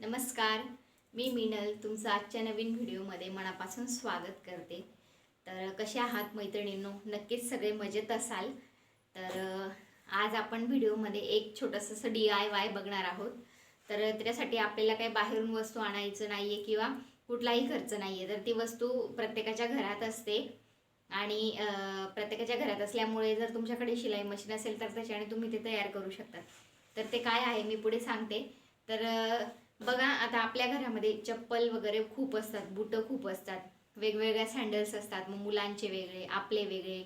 नमस्कार मी मिनल तुमचं आजच्या नवीन व्हिडिओमध्ये मनापासून स्वागत करते. तर कसे आहात मैत्रिणींनो? नक्कीच सगळे मजेत असाल. तर आज आपण व्हिडिओमध्ये एक छोटंसं असं डी आय वाय बघणार आहोत. तर त्याच्यासाठी आपल्याला काही बाहेरून वस्तू आणायचं नाही आहे किंवा कुठलाही खर्च नाही आहे तर ती वस्तू प्रत्येकाच्या घरात असते. आणि प्रत्येकाच्या घरात असल्यामुळे जर तुमच्याकडे शिलाई मशीन असेल तर त्याच्याने तुम्ही ते तयार करू शकता. तर ते काय आहे मी पुढे सांगते. तर बघा आता आपल्या घरामध्ये चप्पल वगैरे खूप असतात बुटं खूप असतात. वेगवेगळ्या सँडल्स असतात मग मुलांचे वेगळे आपले वेगळे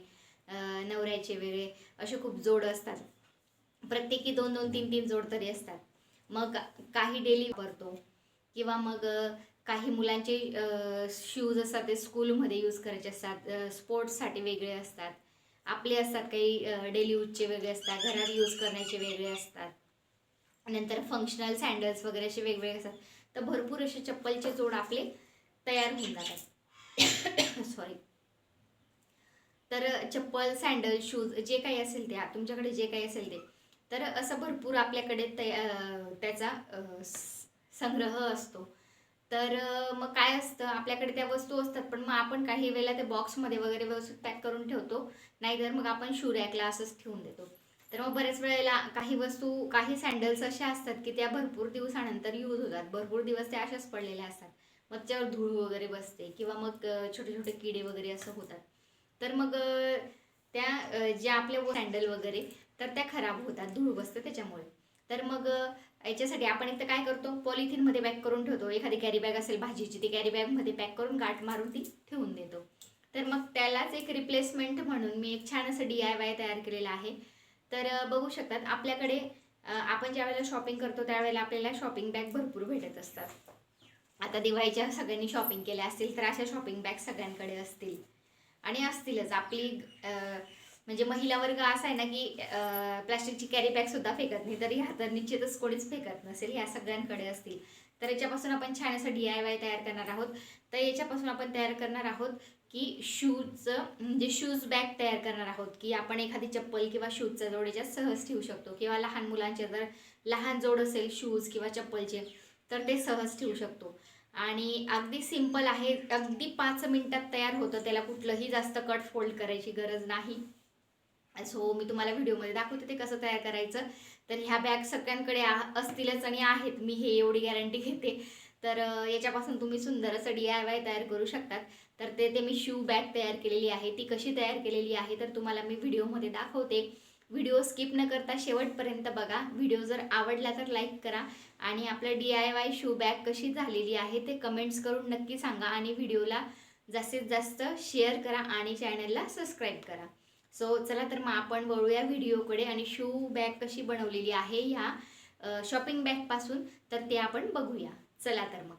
नवऱ्याचे वेगळे असे खूप जोड असतात. प्रत्येकी दोन दोन तीन तीन जोड तरी असतात. मग काही डेली वापरतो किंवा मग काही मुलांचे शूज असतात ते स्कूलमध्ये यूज करायचे असतात स्पोर्ट्ससाठी वेगळे असतात. आपले असतात काही डेली यूजचे वेगळे असतात घरात यूज करण्याचे वेगळे असतात. नंतर फंक्शनल सँडल्स वगैरे असे वेगवेगळे असतात. तर भरपूर असे चप्पलचे जोड आपले तयार होऊन जातात. सॉरी तर चप्पल सँडल शूज जे काही असेल ते तुमच्याकडे जे काही असेल ते. तर असं भरपूर आपल्याकडे तया त्याचा संग्रह असतो. तर मग काय असतं आपल्याकडे त्या वस्तू असतात पण मग आपण काही वेळेला ते बॉक्समध्ये वगैरे व्यवस्थित पॅक करून ठेवतो. नाहीतर मग आपण शू रॅकला असंच ठेवून देतो. तर मग बऱ्याच वेळेला काही वस्तू काही सँडल्स अशा असतात की त्या भरपूर दिवसानंतर यूज होतात. भरपूर दिवस त्या अशाच पडलेल्या असतात. मग त्याच्यावर धूळ वगैरे बसते किंवा मग छोटे छोटे किडे वगैरे असं होतात. तर मग त्या अं, ज्या आपले सँडल वगैरे तर त्या खराब होतात धूळ बसते त्याच्यामुळे. तर मग याच्यासाठी आपण इथं काय करतो पॉलिथिनमध्ये पॅक करून ठेवतो. एखादी कॅरी बॅग असेल भाजीची ती कॅरी बॅगमध्ये पॅक करून गाठ मारून ती ठेवून देतो. तर मग त्यालाच एक रिप्लेसमेंट म्हणून मी एक छान असं डी आय वाय तयार केलेलं आहे. तर बघू शकतात. आपल्याकडे आपण ज्या वेळेला शॉपिंग करतो त्यावेळेला आपल्याला शॉपिंग बॅग भरपूर भेटत असतात. आता दिवाळीच्या सगळ्यांनी शॉपिंग केल्या असतील तर अशा शॉपिंग बॅग सगळ्यांकडे असतील. आणि असतीलच. आपली म्हणजे महिला वर्ग असा आहे ना की प्लॅस्टिकची प्लास्टिकची कॅरी बॅग सुद्धा फेकत नाही. तर ह्या तर निश्चितच कोणीच फेकत नसेल. ह्या सगळ्यांकडे असतील. तर याच्यापासून आपण छान असं डी आय वाय तयार करणार आहोत. तर याच्यापासून आपण तयार करणार आहोत की शूजचं म्हणजे शूज बॅग तयार करणार आहोत. की आपण एखादी चप्पल किंवा शूजचा जोड याच्यात सहज ठेवू शकतो. किंवा लहान मुलांचे जर लहान जोड असेल शूज किंवा चप्पलचे तर ते सहज ठेवू शकतो. आणि अगदी सिंपल आहे. अगदी पाच मिनिटात तयार होतं. त्याला कुठलंही जास्त कट फोल्ड करायची गरज नाही. सो मी तुम्हाला व्हिडिओमध्ये दाखवते ते कसं तयार करायचं. तर ह्या बॅग सगळ्यांकडे असतीलच आणि आहेत. मी हे एवढी गॅरंटी घेते. तर याच्यापासून तुम्ही सुंदर असं डी आय वाय तयार करू शकतात. तर ते ते मी शू बॅग तयार केलेली आहे. ती कशी तयार केलेली आहे तर तुम्हाला मी व्हिडिओमध्ये दाखवते. व्हिडिओ स्किप न करता शेवटपर्यंत बघा. व्हिडिओ जर आवडला तर लाईक करा आणि आपलं D I Y shoe bag कशी झालेली आहे ते कमेंट्स करून नक्की सांगा आणि व्हिडिओला जास्तीत जास्त शेअर करा आणि चॅनलला सबस्क्राईब करा. सो चला तर मग आपण वळूया व्हिडिओकडे आणि शू बॅग कशी बनवलेली आहे ह्या शॉपिंग बॅगपासून तर ते आपण बघूया. चला तर मग.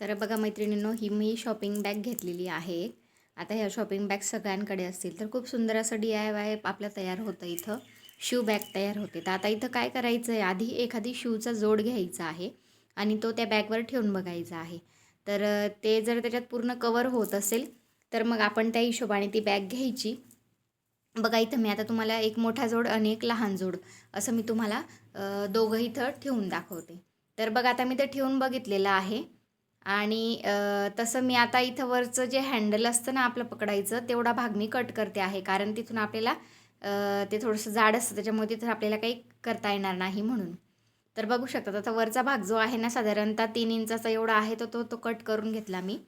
तर बघा मैत्रिणींनो ही मी शॉपिंग बॅग घेतलेली आहे. आता ह्या शॉपिंग बॅग सगळ्यांकडे असतील तर खूप सुंदर असं डी आय वाय आपलं तयार होतं इथं. शू बॅग तयार होते. तर आता इथं काय करायचं आहे आधी एखादी शूचा जोड घ्यायचा आहे आणि तो त्या बॅगवर ठेवून बघायचा आहे. तर ते जर त्याच्यात पूर्ण कवर होत असेल तर मग आपण त्या हिशोबाने ती बॅग घ्यायची. बघा इथं मी आता तुम्हाला एक मोठा जोड आणि एक लहान जोड असं मी तुम्हाला दोघं इथं ठेवून दाखवते. तर बघा आता मी ते ठेवून बघितलेलं आहे. आणि तसं मी आता इथं वरचं जे हँडल असतं ना आपलं पकडायचं तेवढा भाग मी कट करते आहे. कारण तिथून आपल्याला ते थोडंसं जाड असतं त्याच्यामुळे तिथं आपल्याला काही करता येणार नाही म्हणून. तर बघू शकतात आता वरचा भाग जो आहे ना साधारणतः तीन इंचाचा एवढा आहे तो तो तो कट करून घेतला मी.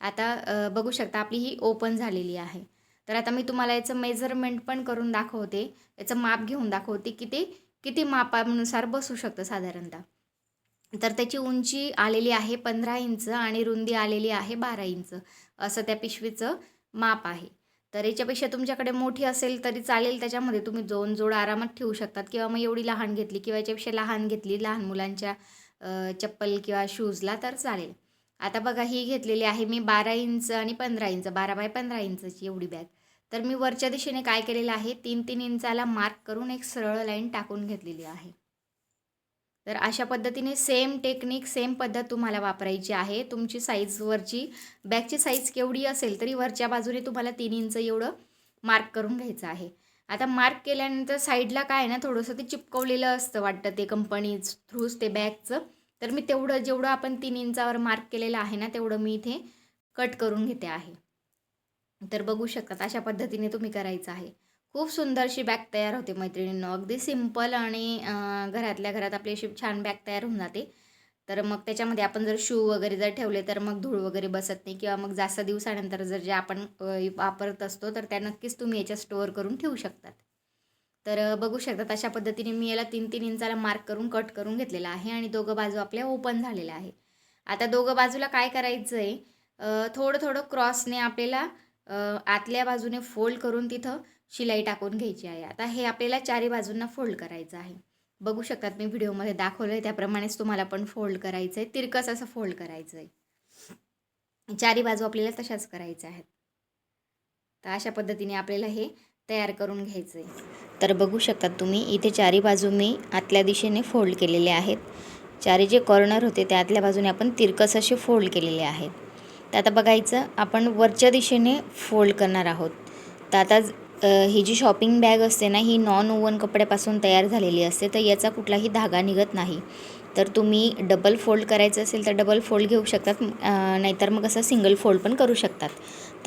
आता बघू शकता आपली ही ओपन झालेली आहे. तर आता मी तुम्हाला याचं मेजरमेंट पण करून दाखवते. याचं माप घेऊन दाखवते की ते किती मापानुसार बसू शकतं साधारणतः. तर त्याची उंची आलेली आहे पंधरा इंच आणि रुंदी आलेली आहे बारा इंच. असं त्या पिशवीचं माप आहे. तर याच्यापेक्षा तुमच्याकडे मोठी असेल तरी चालेल. त्याच्यामध्ये तुम्ही दोन जोड आरामात ठेवू शकतात. किंवा मग एवढी लहान घेतली किंवा याच्यापेक्षा लहान घेतली लहान मुलांच्या चप्पल किंवा शूजला तर चालेल. आता बघा ही घेतलेली आहे मी बारा इंच आणि पंधरा इंच. बारा बाय पंधरा इंचची एवढी बॅग. तर मी वरच्या दिशेने काय केलेलं आहे? तीन तीन इंचाला मार्क करून एक सरळ लाईन टाकून घेतलेली आहे. तर अशा पद्धतीने सेम टेक्निक सेम पद्धत तुम्हाला वापरायची आहे. तुमची साईज वरची बॅगची साईज केवढी असेल तरी वरच्या बाजूने तुम्हाला तीन इंच एवढं मार्क करून घ्यायचं आहे. आता मार्क केल्यानंतर साईडला काय आहे ना थोडंसं ते चिपकवलेलं असतं वाटतं ते कंपनी थ्रूच ते बॅगचं तर मी तेवढं जेवढं आपण तीन इंचावर मार्क केलेलं आहे ना तेवढं मी इथे कट करून घेते आहे. तर बघू शकतात अशा पद्धतीने तुम्ही करायचं आहे. खूप सुंदरशी बॅग तयार होते मैत्रिणींनो. अगदी सिंपल आणि घरातल्या घरात आपली अशी छान बॅग तयार होऊन जाते. तर मग त्याच्यामध्ये आपण जर शू वगैरे जर ठेवले तर मग धूळ वगैरे बसत नाही किंवा मग जास्त दिवसानंतर जर जे आपण वापरत असतो तर त्या नक्कीच तुम्ही याच्यात स्टोअर करून ठेवू शकतात. तर बघू शकतात अशा पद्धतीने मी याला तीन तीन इंचाला मार्क करून कट करून घेतलेला आहे आणि दोघं बाजू आपल्या ओपन झालेल्या आहे. आता दोघं बाजूला काय करायचं आहे थोडं थोडं क्रॉसने आपल्याला आतल्या बाजूने फोल्ड करून तिथं शिलाई टाकून घ्यायची आहे. आता हे आपल्याला चारी बाजूंना फोल्ड करायचं आहे. बघू शकतात मी व्हिडिओमध्ये दाखवलं आहे त्याप्रमाणेच तुम्हाला पण फोल्ड करायचं आहे तिरकस असं फोल्ड करायचं आहे चारी बाजू आपल्याला तशाच करायच्या आहेत. तर अशा पद्धतीने आपल्याला हे तयार करून घ्यायचं आहे तर बघू शकतात तुम्ही इथे चारी बाजू मी आतल्या दिशेने फोल्ड केलेले आहेत. चारी जे कॉर्नर होते त्या आतल्या बाजूने आपण तिरकस असे फोल्ड केलेले आहेत. तर आता बघायचं आपण वरच्या दिशेने फोल्ड करणार आहोत. तर आता ही जी शॉपिंग बॅग असते ना ही नॉन ओवन कपड्यापासून तयार झालेली असते तर याचा कुठलाही धागा निघत नाही. तर तुम्ही डबल फोल्ड करायचं असेल तर डबल फोल्ड घेऊ शकतात नाहीतर मग असं सिंगल फोल्ड पण करू शकतात.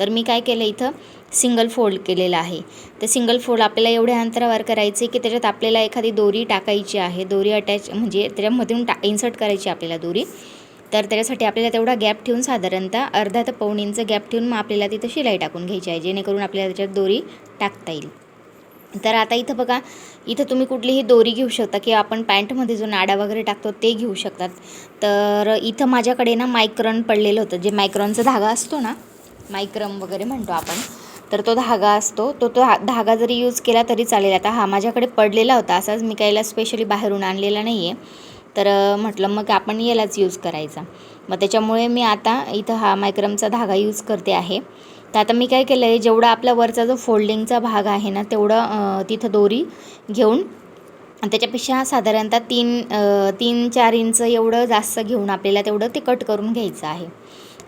तर मी काय केलं इथं? सिंगल फोल्ड केलेलं आहे. तर सिंगल फोल्ड आपल्याला एवढ्या अंतरावर करायचे की त्याच्यात आपल्याला एखादी दोरी टाकायची आहे दोरी अटॅच म्हणजे त्याच्यामधून टा इन्सर्ट करायची आपल्याला दोरी. तर त्याच्यासाठी आपल्याला तेवढा गॅप ठेवून साधारणतः अर्धा तर पाऊण इंच गॅप ठेवून मग आपल्याला तिथं शिलाई टाकून घ्यायची आहे जेणेकरून आपल्याला त्याच्यात दोरी टाकता येईल. तर आता इथं बघा इथं तुम्ही कुठलीही दोरी घेऊ शकता किंवा आपण पॅन्टमध्ये जो नाडा वगैरे टाकतो ते घेऊ शकतात. तर इथं माझ्याकडे ना मायक्रॉन पडलेलं होतं जे मायक्रॉनचा धागा असतो ना मायक्रम वगैरे म्हणतो आपण तर तो धागा असतो. तो तो हा- धागा जरी यूज केला तरी चालेल. आता हा माझ्याकडे पडलेला होता असाच मी काहीला स्पेशली बाहेरून आणलेला नाही आहे तर म्हटलं मग आपण यालाच यूज करायचा. मग त्याच्यामुळे मी आता इथं हा मायक्रमचा धागा यूज करते आहे. तर आता मी काय केलं आहे जेवढा आपला वरचा जो फोल्डिंगचा भाग आहे ना तेवढं तिथं दोरी घेऊन त्याच्यापेक्षा साधारणतः तीन तीन चार इंच एवढं जास्त घेऊन आपल्याला तेवढं ते कट करून घ्यायचं आहे.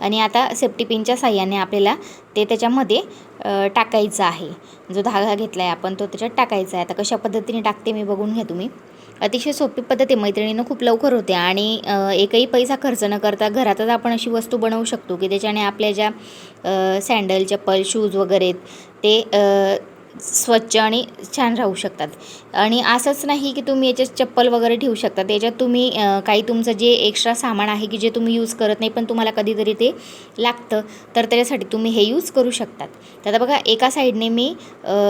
आणि आता सेफ्टी पिनच्या साह्याने आपल्याला ते त्याच्यामध्ये टाकायचं आहे. जो धागा घेतला आहे आपण तो त्याच्यात टाकायचा आहे. आता कशा पद्धतीने टाकते मी बघून घ्या तुम्ही. अतिशय सोपी पद्धत. आहे मैत्रिणीनं खूप लवकर होते आणि एकही पैसा खर्च न करता घरातच आपण अशी वस्तू बनवू शकतो की त्याच्याने आपल्या ज्या सँडल चप्पल शूज वगैरे ते स्वच्छ आणि छान राहू शकतात. आणि असंच नाही की तुम्ही याच्यात चप्पल वगैरे ठेवू शकता याच्यात तुम्ही काही तुमचं जे एक्स्ट्रा सामान आहे की जे तुम्ही यूज करत नाही पण तुम्हाला कधीतरी ते लागतं तर त्याच्यासाठी तुम्ही हे यूज करू शकतात. तर आता बघा एका साईडने मी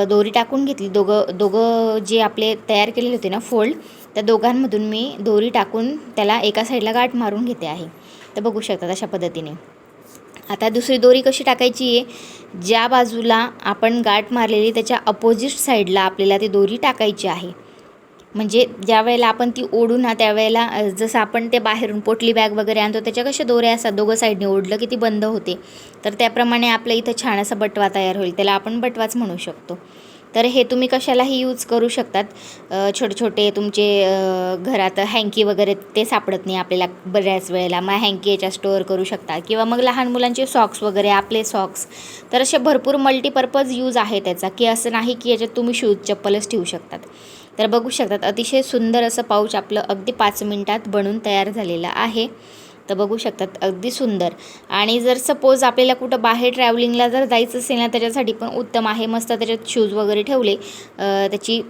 दोरी टाकून घेतली. दोघं दोघं जे आपले तयार केलेले होते ना फोल्ड त्या दोघांमधून मी दोरी टाकून त्याला एका साईडला गाठ मारून घेते आहे. तर बघू शकतात अशा पद्धतीने. आता दुसरी दोरी कशी टाकायची आहे? ज्या बाजूला आपण गाठ मारलेली त्याच्या अपोजिट साईडला आपल्याला ती दोरी टाकायची आहे. म्हणजे ज्या वेळेला आपण ती ओढू ना त्यावेळेला जसं आपण ते बाहेरून पोटली बॅग वगैरे आणतो त्याच्या कशा दोऱ्या असतात? दोघं साईडने ओढलं की ती बंद होते. तर त्याप्रमाणे आपल्या इथं छान असा बटवा तयार होईल. त्याला आपण बटवाच म्हणू शकतो. तर हे तुम्ही कशालाही यूज करू शकतात. छोटे छोटे तुमचे घरात हँकी वगैरे ते सापडत नाही आपल्याला बऱ्याच वेळेला. मग हँकी याच्या स्टोअर करू शकता. किंवा मग लहान मुलांचे सॉक्स वगैरे आपले सॉक्स. तर असे भरपूर मल्टीपर्पज यूज आहे त्याचा. की असं नाही की याच्यात तुम्ही शूज चप्पलच ठेवू शकतात. तर बघू शकतात. अतिशय सुंदर असं पाऊच आपलं अगदी पाच मिनटात बनून तयार झालेलं आहे. तर बघू शकतात. अगदी सुंदर. आणि जर सपोज आपल्याला कुठं बाहेर ट्रॅव्हलिंगला जर जायचं असेल ना त्याच्यासाठी पण उत्तम आहे. मस्त त्याच्यात शूज वगैरे ठेवले. त्याची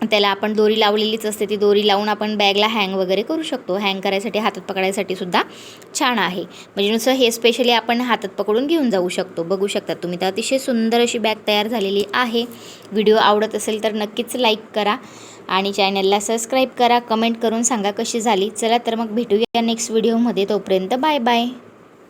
त्याला आपण दोरी लावलेलीच असते. ती दोरी लावून आपण बॅगला हँग वगैरे करू शकतो. हँग करायसाठी हातात पकडायसाठी सुद्धा छान आहे. म्हणजे नुसतं हे स्पेशली आपण हातात पकडून घेऊन जाऊ शकतो. बघू शकतात तुम्ही. तर अतिशय सुंदर अशी बॅग तयार झालेली आहे. व्हिडिओ आवडत असेल तर नक्कीच लाईक करा. आणि चॅनलला सबस्क्राईब करा कमेंट करून सांगा कशी झाली. चला तर मग भेटूया नेक्स्ट व्हिडिओमध्ये तोपर्यंत बाय बाय.